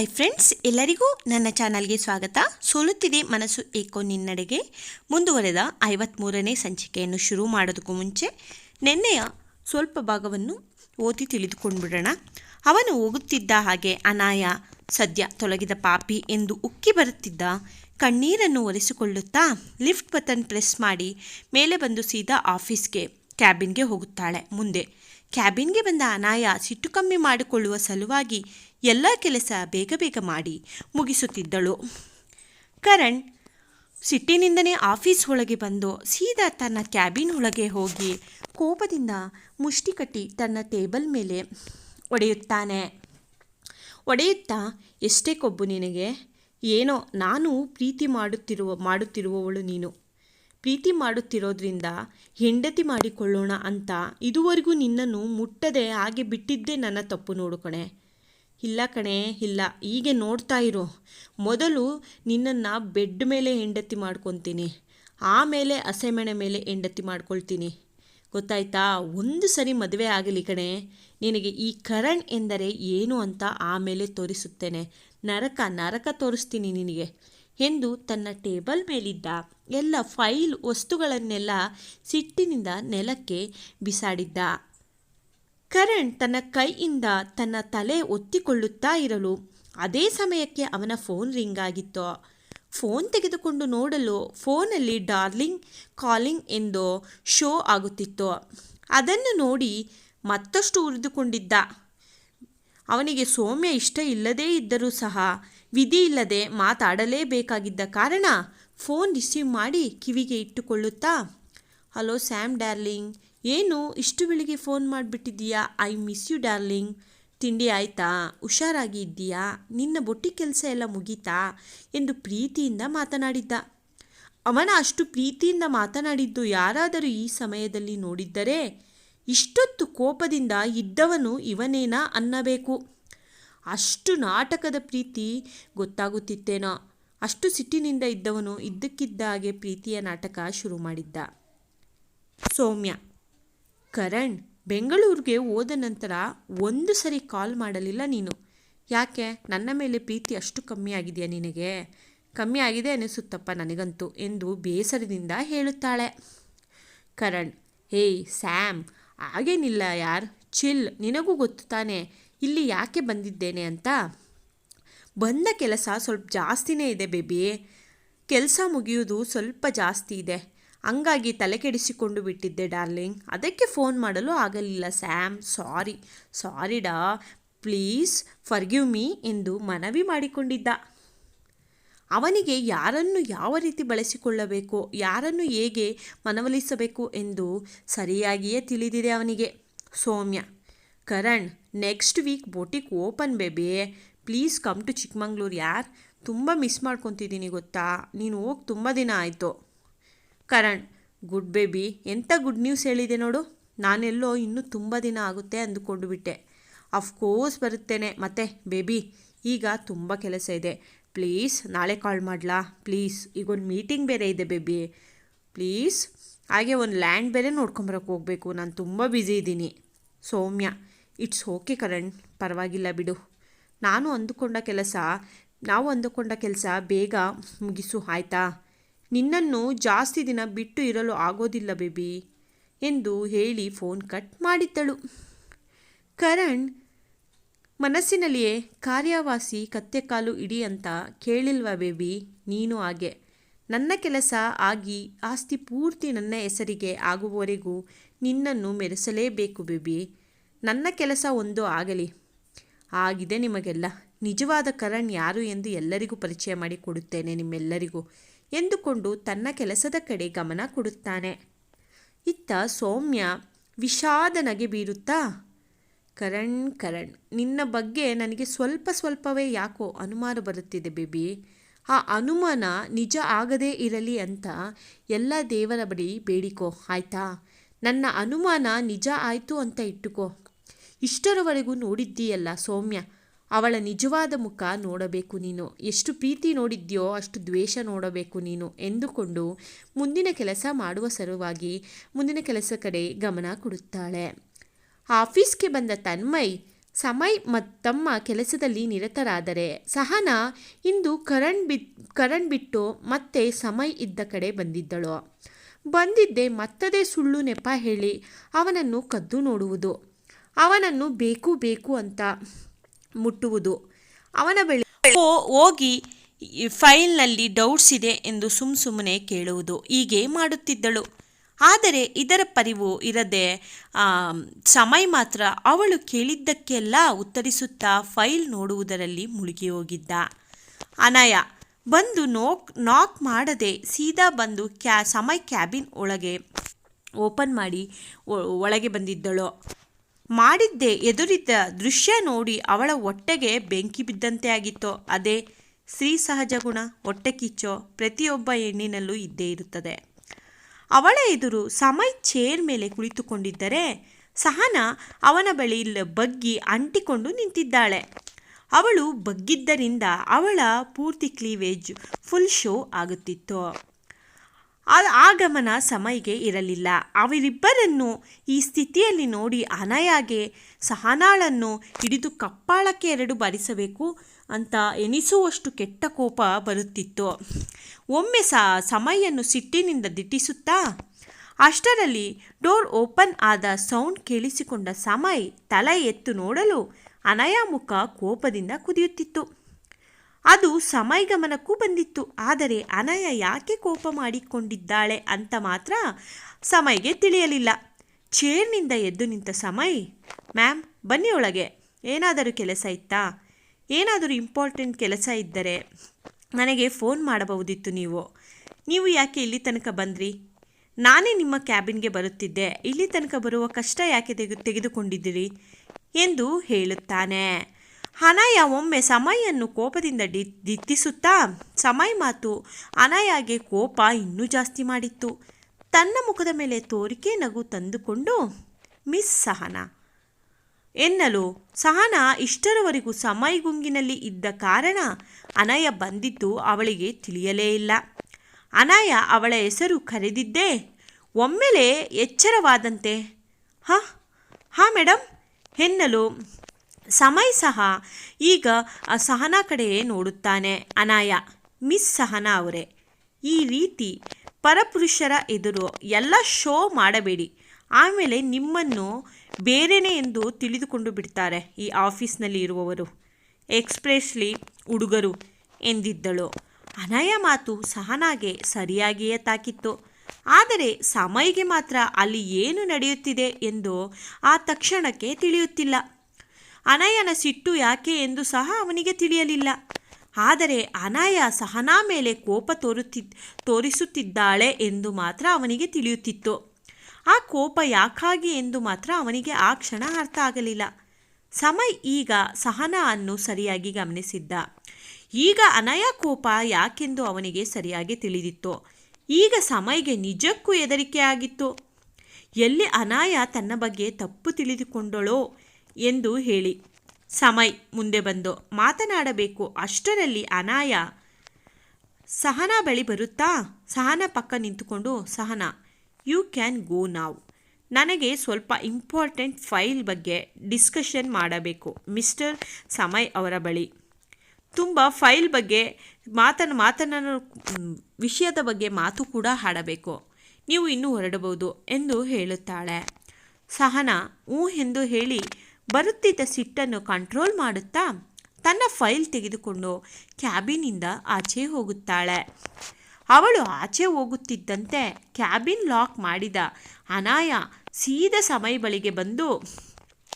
Hi friends ಎಲ್ಲರಿಗೂ ನನ್ನ ಚಾನಲ್ಗೆ ಸ್ವಾಗತ. ಸೋಲುತ್ತಿದೆ ಮನಸ್ಸು ಏಕೋ ನಿನ್ನಡೆಗೆ. ಮುಂದುವರೆದ ಐವತ್ತ್ಮೂರನೇ ಸಂಚಿಕೆಯನ್ನು ಶುರು ಮಾಡೋದಕ್ಕೂ ಮುಂಚೆ ನಿನ್ನೆಯ ಸ್ವಲ್ಪ ಭಾಗವನ್ನು ಓದಿ ತಿಳಿದುಕೊಂಡ್ಬಿಡೋಣ. ಅವನು ಹೋಗುತ್ತಿದ್ದ ಹಾಗೆ ಅನಾಯ ಸದ್ಯ ತೊಲಗಿದ ಪಾಪಿ ಎಂದು ಉಕ್ಕಿ ಬರುತ್ತಿದ್ದ ಕಣ್ಣೀರನ್ನು ಒರೆಸಿಕೊಳ್ಳುತ್ತಾ ಲಿಫ್ಟ್ ಬಟನ್ ಪ್ರೆಸ್ ಮಾಡಿ ಮೇಲೆ ಬಂದು ಸೀದಾ ಆಫೀಸ್ಗೆ, ಕ್ಯಾಬಿನ್ಗೆ ಹೋಗುತ್ತಾಳೆ. ಮುಂದೆ ಕ್ಯಾಬಿನ್ಗೆ ಬಂದ ಅನಾಯ ಸಿಟ್ಟು ಕಮ್ಮಿ ಮಾಡಿಕೊಳ್ಳುವ ಸಲುವಾಗಿ ಎಲ್ಲ ಕೆಲಸ ಬೇಗ ಬೇಗ ಮಾಡಿ ಮುಗಿಸುತ್ತಿದ್ದಳು. ಕರಣ್ ಸಿಟ್ಟಿನಿಂದನೇ ಆಫೀಸ್ ಒಳಗೆ ಬಂದು ಸೀದಾ ತನ್ನ ಕ್ಯಾಬಿನ್ ಒಳಗೆ ಹೋಗಿ ಕೋಪದಿಂದ ಮುಷ್ಟಿ ಕಟ್ಟಿ ತನ್ನ ಟೇಬಲ್ ಮೇಲೆ ಒಡೆಯುತ್ತಾನೆ. ಒಡೆಯುತ್ತಾ? ಎಷ್ಟೇ ಕೊಬ್ಬು ನಿನಗೆ. ಏನೋ, ನಾನು ಪ್ರೀತಿ ಮಾಡುತ್ತಿರುವ, ಮಾಡುತ್ತಿರುವವಳು ನೀನು. ಪ್ರೀತಿ ಮಾಡುತ್ತಿರೋದ್ರಿಂದ ಹೆಂಡತಿ ಮಾಡಿಕೊಳ್ಳೋಣ ಅಂತ ಇದುವರೆಗೂ ನಿನ್ನನ್ನು ಮುಟ್ಟದೆ ಹಾಗೆ ಬಿಟ್ಟಿದ್ದೇ ನನ್ನ ತಪ್ಪು ನೋಡು ಕಣೆ. ಇಲ್ಲ ಕಣೆ, ಇಲ್ಲ. ಹೀಗೆ ನೋಡ್ತಾ ಇರು. ಮೊದಲು ನಿನ್ನನ್ನು ಬೆಡ್ ಮೇಲೆ ಹೆಂಡತಿ ಮಾಡ್ಕೊತೀನಿ. ಆಮೇಲೆ ಹಸೆಮಣೆ ಮೇಲೆ ಹೆಂಡತಿ ಮಾಡ್ಕೊಳ್ತೀನಿ. ಗೊತ್ತಾಯ್ತಾ? ಒಂದು ಸರಿ ಮದುವೆ ಆಗಲಿ ಕಣೆ. ನಿನಗೆ ಈ ಕರಣ್ ಎಂದರೆ ಏನು ಅಂತ ಆಮೇಲೆ ತೋರಿಸುತ್ತೇನೆ. ನರಕ ನರಕ ತೋರಿಸ್ತೀನಿ ನಿನಗೆ. ಎಂದು ತನ್ನ ಟೇಬಲ್ ಮೇಲಿದ್ದ ಎಲ್ಲ ಫೈಲ್ ವಸ್ತುಗಳನ್ನೆಲ್ಲ ಸಿಟ್ಟಿನಿಂದ ನೆಲಕ್ಕೆ ಬಿಸಾಡಿದ್ದ. ಕರಣ್ ತನ್ನ ಕೈಯಿಂದ ತನ್ನ ತಲೆ ಒತ್ತಿಕೊಳ್ಳುತ್ತಾ ಇರಲು ಅದೇ ಸಮಯಕ್ಕೆ ಅವನ ಫೋನ್ ರಿಂಗ್ ಆಗಿತ್ತು. ಫೋನ್ ತೆಗೆದುಕೊಂಡು ನೋಡಲು ಫೋನಲ್ಲಿ ಡಾರ್ಲಿಂಗ್ ಕಾಲಿಂಗ್ ಎಂದು ಶೋ ಆಗುತ್ತಿತ್ತು. ಅದನ್ನು ನೋಡಿ ಮತ್ತಷ್ಟು ಉರಿದುಕೊಂಡಿದ್ದ. ಅವನಿಗೆ ಸೌಮ್ಯ ಇಷ್ಟ ಇಲ್ಲದೇ ಇದ್ದರೂ ಸಹ ವಿಧಿ ಇಲ್ಲದೆ ಮಾತಾಡಲೇಬೇಕಾಗಿದ್ದ ಕಾರಣ ಫೋನ್ ರಿಸೀವ್ ಮಾಡಿ ಕಿವಿಗೆ ಇಟ್ಟುಕೊಳ್ಳುತ್ತಾ, ಹಲೋ ಸ್ಯಾಮ್ ಡಾರ್ಲಿಂಗ್, ಏನು ಇಷ್ಟು ಬೆಳಿಗ್ಗೆ phone ಮಾಡಿಬಿಟ್ಟಿದ್ದೀಯಾ? I miss you darling. ತಿಂಡಿ ಆಯ್ತಾ? ಹುಷಾರಾಗಿ ಇದ್ದೀಯಾ? ನಿನ್ನ ಬೊಟ್ಟಿ ಕೆಲಸ ಎಲ್ಲ ಮುಗೀತಾ? ಎಂದು ಪ್ರೀತಿಯಿಂದ ಮಾತನಾಡಿದ್ದ. ಅವನ ಅಷ್ಟು ಪ್ರೀತಿಯಿಂದ ಮಾತನಾಡಿದ್ದು ಯಾರಾದರೂ ಈ ಸಮಯದಲ್ಲಿ ನೋಡಿದ್ದರೆ ಇಷ್ಟೊತ್ತು ಕೋಪದಿಂದ ಇದ್ದವನು ಇವನೇನಾ ಅನ್ನಬೇಕು? ಅಷ್ಟು ನಾಟಕದ ಪ್ರೀತಿ ಗೊತ್ತಾಗುತ್ತಿತ್ತೇನೋ? ಅಷ್ಟು ಸಿಟ್ಟಿನಿಂದ ಇದ್ದವನು ಇದ್ದಕ್ಕಿದ್ದ ಹಾಗೆ ಪ್ರೀತಿಯ ನಾಟಕ ಶುರು ಮಾಡಿದ್ದ. ಸೌಮ್ಯ. ಕರಣ್, ಬೆಂಗಳೂರಿಗೆ ಹೋದ ನಂತರ ಒಂದು ಸರಿ ಕಾಲ್ ಮಾಡಲಿಲ್ಲ ನೀನು. ಯಾಕೆ? ನನ್ನ ಮೇಲೆ ಪ್ರೀತಿ ಅಷ್ಟು ಕಮ್ಮಿ ಆಗಿದೆಯಾ ನಿನಗೆ? ಕಮ್ಮಿ ಆಗಿದೆ ಅನಿಸುತ್ತಪ್ಪ ನನಗಂತೂ ಎಂದು ಬೇಸರದಿಂದ ಹೇಳುತ್ತಾಳೆ. ಕರಣ್, ಹೇಯ್, ಸ್ಯಾಮ್ ಹಾಗೇನಿಲ್ಲ ಯಾರ್? ಚಿಲ್, ನಿನಗೂ ಗೊತ್ತು ತಾನೆ. ಇಲ್ಲಿ ಯಾಕೆ ಬಂದಿದ್ದೇನೆ ಅಂತ? ಬಂದ ಕೆಲಸ ಸ್ವಲ್ಪ ಜಾಸ್ತಿನೇ ಇದೆ ಬೇಬಿ. ಕೆಲಸ ಮುಗಿಯೋದು ಸ್ವಲ್ಪ ಜಾಸ್ತಿ ಇದೆ. ಹಂಗಾಗಿ ತಲೆ ಕೆಡಿಸಿಕೊಂಡು ಬಿಟ್ಟಿದ್ದೆ ಡಾರ್ಲಿಂಗ್. ಅದಕ್ಕೆ ಫೋನ್ ಮಾಡಲು ಆಗಲಿಲ್ಲ ಸ್ಯಾಮ್. ಸಾರಿ ಸಾರಿ ಡಾ ಪ್ಲೀಸ್ ಫರ್ಗಿವ್ ಮೀ ಎಂದು ಮನವಿ ಮಾಡಿಕೊಂಡಿದ್ದ. ಅವನಿಗೆ ಯಾರನ್ನು ಯಾವ ರೀತಿ ಬಳಸಿಕೊಳ್ಳಬೇಕು, ಯಾರನ್ನು ಹೇಗೆ ಮನವೊಲಿಸಬೇಕು ಎಂದು ಸರಿಯಾಗಿಯೇ ತಿಳಿದಿದೆ ಅವನಿಗೆ. Soumya, Karan next week boutique open baby please come to Chikmagalur ಯಾರ್ ತುಂಬ ಮಿಸ್ ಮಾಡ್ಕೊತಿದ್ದೀನಿ ಗೊತ್ತಾ? ನೀನು ಹೋಗಿ ತುಂಬ ದಿನ ಆಯಿತು. ಕರಣ್ ಗುಡ್ ಬೇಬಿ ಎಂಥ ಗುಡ್ ನ್ಯೂಸ್ ಹೇಳಿದೆ ನೋಡು. ನಾನೆಲ್ಲೋ ಇನ್ನೂ ತುಂಬ ದಿನ ಆಗುತ್ತೆ ಅಂದುಕೊಂಡು ಬಿಟ್ಟೆ ಅಫ್ಕೋರ್ಸ್ ಬರುತ್ತೇನೆ. ಮತ್ತೆ ಬೇಬಿ ಈಗ ತುಂಬ ಕೆಲಸ ಇದೆ. ಪ್ಲೀಸ್ ನಾಳೆ ಕಾಲ್ ಮಾಡಲಾ? ಪ್ಲೀಸ್ ಈಗ ಒಂದು ಮೀಟಿಂಗ್ ಬೇರೆ ಇದೆ ಬೇಬಿ ಪ್ಲೀಸ್ ಹಾಗೆ ಒಂದು ಲ್ಯಾಂಡ್ ಬೇರೆ ನೋಡ್ಕೊಂಬರಕ್ಕೆ ಹೋಗಬೇಕು. ನಾನು ತುಂಬ ಬ್ಯುಸಿ ಇದ್ದೀನಿ. Soumya it's okay Karan. ಪರವಾಗಿಲ್ಲ ಬಿಡು. ನಾನು ಅಂದುಕೊಂಡ ಕೆಲಸ, ನಾವು ಅಂದುಕೊಂಡ ಕೆಲಸ ಬೇಗ ಮುಗಿಸು, ಆಯಿತಾ? ನಿನ್ನನ್ನು ಜಾಸ್ತಿ ದಿನ ಬಿಟ್ಟು ಇರಲು ಆಗೋದಿಲ್ಲ ಬೇಬಿ ಎಂದು ಹೇಳಿ ಫೋನ್ ಕಟ್ ಮಾಡಿದ್ದಳು. ಕರಣ್ ಮನಸ್ಸಿನಲ್ಲಿಯೇ, ಕಾರ್ಯವಾಸಿ ಕತ್ತೆ ಕಾಲು ಇಡಿ ಅಂತ ಕೇಳಿಲ್ವಾ ಬೇಬಿ? ನೀನು ಹಾಗೆ. ನನ್ನ ಕೆಲಸ ಆಗಿ ಆಸ್ತಿ ಪೂರ್ತಿ ನನ್ನ ಹೆಸರಿಗೆ ಆಗುವವರೆಗೂ ನಿನ್ನನ್ನು ಮೆರೆಸಲೇಬೇಕು ಬೇಬಿ. ನನ್ನ ಕೆಲಸ ಒಂದು ಆಗಲಿ. ಆಗಿದೆ ನಿಮಗೆಲ್ಲ. ನಿಜವಾದ ಕರಣ್ ಯಾರು ಎಂದು ಎಲ್ಲರಿಗೂ ಪರಿಚಯ ಮಾಡಿ ಕೊಡುತ್ತೇನೆ ನಿಮ್ಮೆಲ್ಲರಿಗೂ ಎಂದುಕೊಂಡು ತನ್ನ ಕೆಲಸದ ಕಡೆ ಗಮನ ಕೊಡುತ್ತಾನೆ. ಇತ್ತ ಸೌಮ್ಯ ವಿಷಾದ ನಗೆ ಬೀರುತ್ತಾ ಕರಣ್ ಕರಣ್. ನಿನ್ನ ಬಗ್ಗೆ ನನಗೆ ಸ್ವಲ್ಪ ಸ್ವಲ್ಪವೇ ಯಾಕೋ ಅನುಮಾನ ಬರುತ್ತಿದೆ ಬೇಬಿ. ಆ ಅನುಮಾನ ನಿಜ ಆಗದೇ ಇರಲಿ ಅಂತ ಎಲ್ಲ ದೇವರ ಬಳಿ ಬೇಡಿಕೋ, ಆಯ್ತಾ? ನನ್ನ ಅನುಮಾನ ನಿಜ ಆಯಿತು ಅಂತ ಇಟ್ಟುಕೋ. ಇಷ್ಟರವರೆಗೂ ನೋಡಿದ್ದೀಯಲ್ಲ ಸೌಮ್ಯ. ಅವಳ ನಿಜವಾದ ಮುಖ ನೋಡಬೇಕು ನೀನು. ಎಷ್ಟು ಪ್ರೀತಿ ನೋಡಿದ್ಯೋ ಅಷ್ಟು ದ್ವೇಷ ನೋಡಬೇಕು ನೀನು ಎಂದುಕೊಂಡು ಮುಂದಿನ ಕೆಲಸ ಮಾಡುವ ಸಲುವಾಗಿ ಮುಂದಿನ ಕೆಲಸ ಕಡೆ ಗಮನ ಕೊಡುತ್ತಾಳೆ. ಆಫೀಸ್ಗೆ ಬಂದ ತನ್ಮಯ್, ಸಮಯ್ ಮತ್ತು ತಮ್ಮ ಕೆಲಸದಲ್ಲಿ ನಿರತರಾದರೆ ಸಹನಾ ಇಂದು ಕರಣ್ ಬಿ ಕರಣ್ ಬಿಟ್ಟು ಮತ್ತೆ ಸಮಯ್ ಇದ್ದ ಕಡೆ ಬಂದಿದ್ದಳು. ಬಂದಿದ್ದೆ ಮತ್ತದೇ ಸುಳ್ಳು ನೆಪ ಹೇಳಿ ಅವನನ್ನು ಕದ್ದು ನೋಡುವುದು. ಅವನನ್ನು ಬೇಕು ಬೇಕು ಅಂತ ಮುಟ್ಟುವುದು. ಅವನ ಬಳಿ ಹೋಗಿ ಫೈಲ್ನಲ್ಲಿ ಡೌಟ್ಸ್ ಇದೆ ಎಂದು ಸುಮ್ ಸುಮ್ಮನೆ ಕೇಳುವುದು. ಹೀಗೆ ಮಾಡುತ್ತಿದ್ದಳು. ಆದರೆ ಇದರ ಪರಿವು ಇರದೆ ಸಮಯ ಮಾತ್ರ ಅವಳು ಕೇಳಿದ್ದಕ್ಕೆಲ್ಲ ಉತ್ತರಿಸುತ್ತಾ ಫೈಲ್ ನೋಡುವುದರಲ್ಲಿ ಮುಳುಗಿ ಹೋಗಿದ್ದ. ಅನಯ, ಬಂದು ನೋಕ್, ನಾಕ್ ಮಾಡದೆ ಸೀದಾ ಬಂದು ಕ್ಯಾ, ಸಮಯ್ ಕ್ಯಾಬಿನ್ ಒಳಗೆ ಓಪನ್ ಮಾಡಿ ಒಳಗೆ ಬಂದಿದ್ದಳು. ಮಾಡಿದ್ದೆ ಎದುರಿದ್ದ ದೃಶ್ಯ ನೋಡಿ ಅವಳ ಹೊಟ್ಟೆಗೆ ಬೆಂಕಿ ಬಿದ್ದಂತೆ ಆಗಿತ್ತು. ಅದೇ, ಸ್ತ್ರೀ ಸಹಜ ಗುಣ, ಹೊಟ್ಟೆ ಕಿಚ್ಚೋ, ಪ್ರತಿಯೊಬ್ಬ ಹೆಣ್ಣಿನಲ್ಲೂ ಇದ್ದೇ ಇರುತ್ತದೆ. ಅವಳ ಎದುರು ಸಮಯ್ ಚೇರ್ ಮೇಲೆ ಕುಳಿತುಕೊಂಡಿದ್ದರೆ ಸಹನಾ ಅವನ ಬಳಿ ಬಗ್ಗಿ ಅಂಟಿಕೊಂಡು ನಿಂತಿದ್ದಾಳೆ. ಅವಳು ಬಗ್ಗಿದ್ದರಿಂದ ಅವಳ ಪೂರ್ತಿ ಕ್ಲೀವೇಜ್ ಫುಲ್ ಶೋ ಆಗುತ್ತಿತ್ತು. ಆ- ಗಮನ ಸಮಯ್ಗೆ ಇರಲಿಲ್ಲ. ಅವರಿಬ್ಬರನ್ನು ಈ ಸ್ಥಿತಿಯಲ್ಲಿ ನೋಡಿ ಅನಯಾಗೆ ಸಹನಾಳನ್ನು ಹಿಡಿದು ಕಪ್ಪಾಳಕ್ಕೆ ಎರಡು ಬಾರಿಸಬೇಕು. ಅಂತ ಎನಿಸುವಷ್ಟು ಕೆಟ್ಟ ಕೋಪ ಬರುತ್ತಿತ್ತು. ಒಮ್ಮೆ ಸಹ ಸಮಯನ್ನು ಸಿಟ್ಟಿನಿಂದ ದಿಟ್ಟಿಸುತ್ತಾ, ಅಷ್ಟರಲ್ಲಿ ಡೋರ್ ಓಪನ್ ಆದ ಸೌಂಡ್ ಕೇಳಿಸಿಕೊಂಡ ಸಮಯ್ ತಲೆ ಎತ್ತು ನೋಡಲು ಅನಯ ಮುಖ ಕೋಪದಿಂದ ಕುದಿಯುತ್ತಿತ್ತು. ಅದು ಸಮಯ ಗಮನಕ್ಕೂ ಬಂದಿತ್ತು. ಆದರೆ ಅನಯ ಯಾಕೆ ಕೋಪ ಮಾಡಿಕೊಂಡಿದ್ದಾಳೆ ಅಂತ ಮಾತ್ರ ಸಮಯಗೆ ತಿಳಿಯಲಿಲ್ಲ. ಚೇರ್ನಿಂದ ಎದ್ದು ನಿಂತ ಸಮಯ್, ಮ್ಯಾಮ್ ಬನ್ನಿ ಒಳಗೆ ಏನಾದರೂ ಕೆಲಸ ಇತ್ತಾ? ಏನಾದರೂ ಇಂಪಾರ್ಟೆಂಟ್ ಕೆಲಸ ಇದ್ದರೆ ನನಗೆ ಫೋನ್ ಮಾಡಬಹುದಿತ್ತು ನೀವು. ನೀವು ಯಾಕೆ ಇಲ್ಲಿ ತನಕ ಬಂದ್ರಿ? ನಾನೇ ನಿಮ್ಮ ಕ್ಯಾಬಿನ್ಗೆ ಬರುತ್ತಿದ್ದೆ. ಇಲ್ಲಿ ತನಕ ಬರುವ ಕಷ್ಟ ಯಾಕೆ ತೆಗೆ ತೆಗೆದುಕೊಂಡಿದ್ದೀರಿ? ಎಂದು ಹೇಳುತ್ತಾನೆ. ಅನಾಯ ಒಮ್ಮೆ ಸಮಯನ್ನು ಕೋಪದಿಂದ ಡಿ, ದಿತ್ತಿಸುತ್ತಾ, ಸಮಯ ಮಾತು ಅನಯಾಗೆ ಕೋಪ ಇನ್ನೂ ಜಾಸ್ತಿ ಮಾಡಿತ್ತು. ತನ್ನ ಮುಖದ ಮೇಲೆ ತೋರಿಕೆ ನಗು ತಂದುಕೊಂಡು, ಮಿಸ್ ಸಹನ ಎನ್ನಲು ಸಹನಾ ಇಷ್ಟರವರೆಗೂ ಸಮಯ ಗುಂಗಿನಲ್ಲಿ ಇದ್ದ ಕಾರಣ ಅನಯ ಬಂದಿದ್ದು ಅವಳಿಗೆ ತಿಳಿಯಲೇ ಇಲ್ಲ. ಅನಯ ಅವಳ ಹೆಸರು ಕರೆದಿದ್ದೇ ಒಮ್ಮೆಲೆ ಎಚ್ಚರವಾದಂತೆ, ಹಾ ಹಾ ಮೇಡಮ್ ಎನ್ನಲು ಸಮಯ ಸಹ ಈಗ ಸಹನಾ ಕಡೆಯೇ ನೋಡುತ್ತಾನೆ. ಅನಾಯ, ಮಿಸ್ ಸಹನಾ ಅವರೇ, ಈ ರೀತಿ ಪರಪುರುಷರ ಎದುರು ಎಲ್ಲ ಶೋ ಮಾಡಬೇಡಿ. ಆಮೇಲೆ ನಿಮ್ಮನ್ನು ಬೇರೆನೇ ಎಂದು ತಿಳಿದುಕೊಂಡು ಬಿಡ್ತಾರೆ ಈ ಆಫೀಸ್ನಲ್ಲಿ ಇರುವವರು. ಎಕ್ಸ್ಪ್ರೆಸ್ಲಿ ಹುಡುಗರು ಎಂದಿದ್ದಳು. ಅನಯ ಮಾತು ಸಹನಾಗೆ ಸರಿಯಾಗಿಯೇ ತಾಕಿತ್ತು. ಆದರೆ ಸಮಯಿಗೆ ಮಾತ್ರ ಅಲ್ಲಿ ಏನು ನಡೆಯುತ್ತಿದೆ ಎಂದು ಆ ತಕ್ಷಣಕ್ಕೆ ತಿಳಿಯುತ್ತಿಲ್ಲ. ಅನಯನ ಸಿಟ್ಟು ಯಾಕೆ ಎಂದು ಸಹ ಅವನಿಗೆ ತಿಳಿಯಲಿಲ್ಲ. ಆದರೆ ಅನಯ ಸಹನಾ ಮೇಲೆ ಕೋಪ ತೋರುತ್ತಿ, ತೋರಿಸುತ್ತಿದ್ದಾಳೆ ಎಂದು ಮಾತ್ರ ಅವನಿಗೆ ತಿಳಿಯುತ್ತಿತ್ತು. ಆ ಕೋಪ ಯಾಕಾಗಿ ಎಂದು ಮಾತ್ರ ಅವನಿಗೆ ಆ ಕ್ಷಣ ಅರ್ಥ ಆಗಲಿಲ್ಲ. ಸಮಯ್ ಈಗ ಸಹನ ಅನ್ನು ಸರಿಯಾಗಿ ಗಮನಿಸಿದ್ದ. ಈಗ ಅನಯ ಕೋಪ ಯಾಕೆಂದು ಅವನಿಗೆ ಸರಿಯಾಗಿ ತಿಳಿದಿತ್ತು. ಈಗ ಸಮಯ್ಗೆ ನಿಜಕ್ಕೂ ಹೆದರಿಕೆ ಆಗಿತ್ತು. ಎಲ್ಲಿ ಅನಾಯ ತನ್ನ ಬಗ್ಗೆ ತಪ್ಪು ತಿಳಿದುಕೊಂಡಳೋ ಎಂದು ಹೇಳಿ. ಸಮಯ್ ಮುಂದೆ ಬಂದು, ಮಾತನಾಡಬೇಕು, ಅಷ್ಟರಲ್ಲಿ ಅನಾಯ ಸಹನಾ ಬಳಿ ಬರುತ್ತಾ? ಸಹನ ಪಕ್ಕ ನಿಂತುಕೊಂಡು, ಸಹನಾ ಯು ಕ್ಯಾನ್ ಗೋ ನಾವ್ ನನಗೆ ಸ್ವಲ್ಪ ಇಂಪಾರ್ಟೆಂಟ್ ಫೈಲ್ ಬಗ್ಗೆ ಡಿಸ್ಕಷನ್ ಮಾಡಬೇಕು. ಮಿಸ್ಟರ್ ಸಮಯ್ ಅವರ ಬಳಿ. ತುಂಬ ಫೈಲ್ ಬಗ್ಗೆ ಮಾತನ್ನು ಮಾತನ್ನು, ವಿಷಯದ ಬಗ್ಗೆ ಮಾತು ಕೂಡ ಹಾಡಬೇಕು. ನೀವು ಇನ್ನೂ ಹೊರಡಬಹುದು ಎಂದು ಹೇಳುತ್ತಾಳೆ. ಸಹನಾ ಹ್ಞೂ ಎಂದು ಹೇಳಿ ಬರುತ್ತಿದ್ದ ಸಿಟ್ಟನ್ನು ಕಂಟ್ರೋಲ್ ಮಾಡುತ್ತಾ ತನ್ನ ಫೈಲ್ ತೆಗೆದುಕೊಂಡು ಕ್ಯಾಬಿನಿಂದ ಆಚೆ ಹೋಗುತ್ತಾಳೆ. ಅವಳು ಆಚೆ ಹೋಗುತ್ತಿದ್ದಂತೆ ಕ್ಯಾಬಿನ್ ಲಾಕ್ ಮಾಡಿದ ಅನಾಯ ಸೀದ ಸಮಯ ಬಳಿಗೆ ಬಂದು,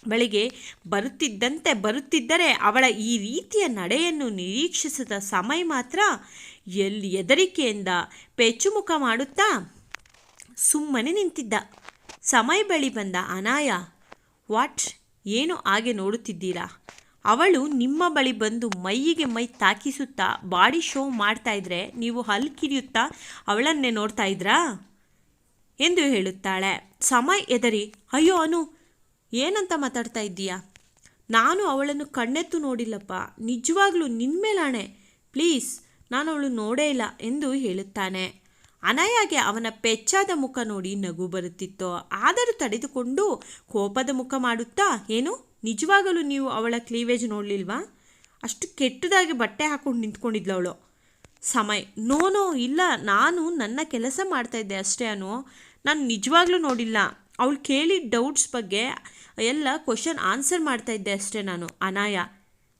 ಬಳಿಗೆ ಬರುತ್ತಿದ್ದಂತೆ ಬರುತ್ತಿದ್ದರೆ ಅವಳ ಈ ರೀತಿಯ ನಡೆಯನ್ನು ನಿರೀಕ್ಷಿಸಿದ ಸಮಯ ಮಾತ್ರ ಎಲ್ಲಿ ಹೆದರಿಕೆಯಿಂದ ಪೆಚ್ಚುಮುಖ ಮಾಡುತ್ತಾ ಸುಮ್ಮನೆ ನಿಂತಿದ್ದ. ಸಮಯ ಬಳಿ ಬಂದ ಅನಾಯ, ವಾಟ್, ಏನು ಹಾಗೆ ನೋಡುತ್ತಿದ್ದೀರಾ? ಅವಳು ನಿಮ್ಮ ಬಳಿ ಬಂದು ಮೈಯಿಗೆ ಮೈ ತಾಕಿಸುತ್ತಾ ಬಾಡಿ ಶೋ ಮಾಡ್ತಾ ಇದ್ರೆ ನೀವು ಹಲ್ ಕಿರಿಯುತ್ತಾ ಅವಳನ್ನೇ ನೋಡ್ತಾ ಇದ್ರಾ? ಎಂದು ಹೇಳುತ್ತಾಳೆ. ಸಮಯ ಎದರಿ ಅಯ್ಯೋ ಅನು, ಏನಂತ ಮಾತಾಡ್ತಾ ಇದ್ದೀಯಾ? ನಾನು ಅವಳನ್ನು ಕಣ್ಣೆತ್ತು ನೋಡಿಲ್ಲಪ್ಪ. ನಿಜವಾಗ್ಲೂ ನಿನ್ಮೇಲಾಣೆ ಪ್ಲೀಸ್, ನಾನು ಅವಳು ನೋಡೇ ಇಲ್ಲ ಎಂದು ಹೇಳುತ್ತಾನೆ. ಅನಯಾಗೆ ಅವನ ಪೆಚ್ಚಾದ ಮುಖ ನೋಡಿ ನಗು ಬರುತ್ತಿತ್ತು. ಆದರೂ ತಡೆದುಕೊಂಡು ಕೋಪದ ಮುಖ ಮಾಡುತ್ತಾ, ಏನು? ನಿಜವಾಗಲೂ ನೀವು ಅವಳ ಕ್ಲೀವೇಜ್ ನೋಡಲಿಲ್ವಾ? ಅಷ್ಟು ಕೆಟ್ಟದಾಗಿ ಬಟ್ಟೆ ಹಾಕೊಂಡು ನಿಂತ್ಕೊಂಡಿದ್ಲು ಅವಳು. ಸಮಯ, ನೋ ನೋ, ಇಲ್ಲ, ನಾನು ನನ್ನ ಕೆಲಸ ಮಾಡ್ತಾಯಿದ್ದೆ ಅಷ್ಟೇ ಅನು. ನಾನು ನಿಜವಾಗ್ಲೂ ನೋಡಿಲ್ಲ. ಅವಳು ಕೇಳಿದ ಡೌಟ್ಸ್ ಬಗ್ಗೆ ಎಲ್ಲ ಕ್ವಶನ್ ಆನ್ಸರ್ ಮಾಡ್ತಾ ಇದ್ದೆ ಅಷ್ಟೇ ನಾನು, ಅನಾಯ.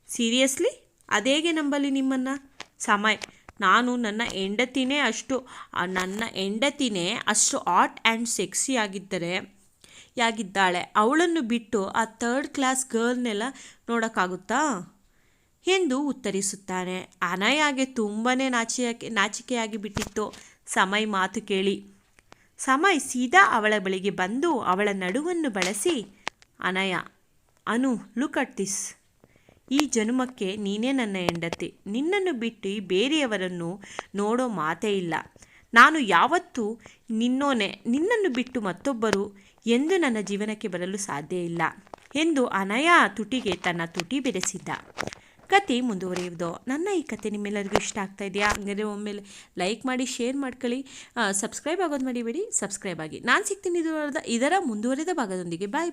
ಸೀರಿಯಸ್ಲಿ ಅದೇಗೆ ನಂಬಲಿ ನಿಮ್ಮನ್ನು? ಸಮಯ, ನಾನು ನನ್ನ ಹೆಂಡತಿನೇ ಅಷ್ಟು, ನನ್ನ ಹೆಂಡತಿನೇ ಅಷ್ಟು ಆಟ್ ಆ್ಯಂಡ್ ಸೆಕ್ಸಿ ಆಗಿದ್ದರೆ ಯಾಗಿದ್ದಾಳೆ ಅವಳನ್ನು ಬಿಟ್ಟು ಆ ಥರ್ಡ್ ಕ್ಲಾಸ್ ಗರ್ಲ್ನೆಲ್ಲ ನೋಡೋಕ್ಕಾಗುತ್ತಾ? ಎಂದು ಉತ್ತರಿಸುತ್ತಾನೆ. ಅನಯಾಗೆ ತುಂಬಾ ನಾಚಿಕೆ ನಾಚಿಕೆಯಾಗಿ ಬಿಟ್ಟಿತ್ತು. ಸಮಯ್ ಮಾತು ಕೇಳಿ. ಸಮಯ್ ಸೀದಾ ಅವಳ ಬಳಿಗೆ ಬಂದು ಅವಳ ನಡುವನ್ನು ಬಳಸಿ, Anaya, Anu look at this ಈ ಜನ್ಮಕ್ಕೆ ನೀನೇ ನನ್ನ ಹೆಂಡತಿ. ನಿನ್ನನ್ನು ಬಿಟ್ಟು ಬೇರೆಯವರನ್ನು ನೋಡೋ ಮಾತೇ ಇಲ್ಲ. ನಾನು ಯಾವತ್ತೂ ನಿನ್ನೋನೆ, ನಿನ್ನನ್ನು ಬಿಟ್ಟು ಮತ್ತೊಬ್ಬರು ಎಂದು ನನ್ನ ಜೀವನಕ್ಕೆ ಬರಲು ಸಾಧ್ಯ ಇಲ್ಲ ಎಂದು ಅನಯ ತುಟಿಗೆ ತನ್ನ ತುಟಿ ಬೆರೆಸಿದ್ದ. ಕತೆ ಮುಂದುವರಿಯುವುದು. ನನ್ನ ಈ ಕತೆ ನಿಮ್ಮೆಲ್ಲರಿಗೂ ಇಷ್ಟ ಆಗ್ತಾ ಇದೆಯಾ? ಹಂಗಾದ್ರೆ ಒಮ್ಮೆಲೆ ಲೈಕ್ ಮಾಡಿ ಶೇರ್ ಮಾಡ್ಕೊಳ್ಳಿ. ಸಬ್ಸ್ಕ್ರೈಬ್ ಆಗೋದು ಮರಿಬೇಡಿ. ಸಬ್ಸ್ಕ್ರೈಬ್ ಆಗಿ. ನಾನು ಸಿಗ್ತೀನಿ ಇದರ ಇದರ ಮುಂದುವರಿದ ಭಾಗದೊಂದಿಗೆ. ಬಾಯ್